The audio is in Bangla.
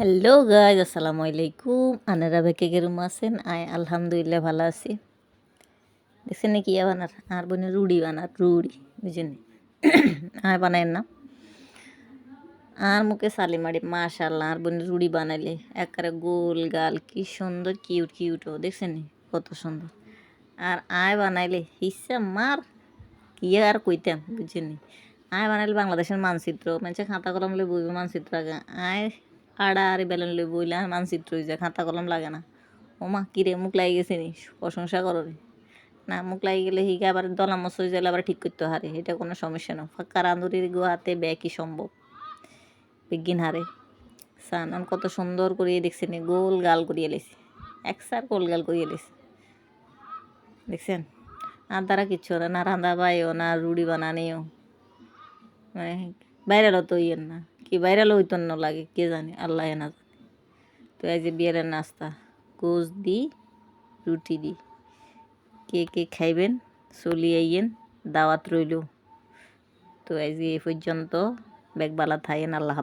হ্যালো গাইজ আসসালামু আলাইকুম। আনারা বেকে কেরম আছেন? আয়, আলহামদুলিল্লাহ ভালো আছি। দেখছেন কি বানার? আর বোনে রুড়ি বানার, রুড়ি বুঝেন আয় বানায় না। আর মুখে সালি মারি মাশাল্লাহ আর বোনে রুড়ি বানাইলে একারে গোল গাল, কি সুন্দর কিউট কিউট ও, দেখছেন কত সুন্দর। আর আয় বানাইলে হিসা মার, কি আর কইতাম, বুঝছেন আয় বানাইলে বাংলাদেশের মানচিত্র মানে খাতা কলম বইবে মানচিত্র আগে। আয় আড়া আর বেলুন লই বইলে মানচিত্র হয়ে যায় খাতা কলম লাগে না। ও মা কিরে, মুখ লাগি গেছে নি? প্রশংসা করো না, মুখ লাগি গেলে হিকে আবার দলা মশ হয়ে গেলে আবার ঠিক করতে হারে এটা কোনো সমস্যা না। ফাঁকা রাঁধুরির গোয়াতে ব্যাকই সম্ভব? বিজ্ঞান হারে। সান কত সুন্দর করিয়ে দেখছেন গোল গাল করিয়ে লেছে। একসার গোল গাল করিয়ে লেছে। দেখছেন? আর দ্বারা কিচ্ছু না, রাঁধা বাইও না, রুড়ি বানানিও। মানে বাইরেরও তো ইয়ের না। কি ভাইরাল হইতো না লাগে, কে জানে, আল্লাহ না জানে। তো এই যে বিয়ের নাস্তা গোস দি, রুটি দি। কে কে খাইবেন, চলি আইয়েন, দাওয়াত রইল। তো এই যে এই পর্যন্ত, বেগবালা থাইন আল্লাহ।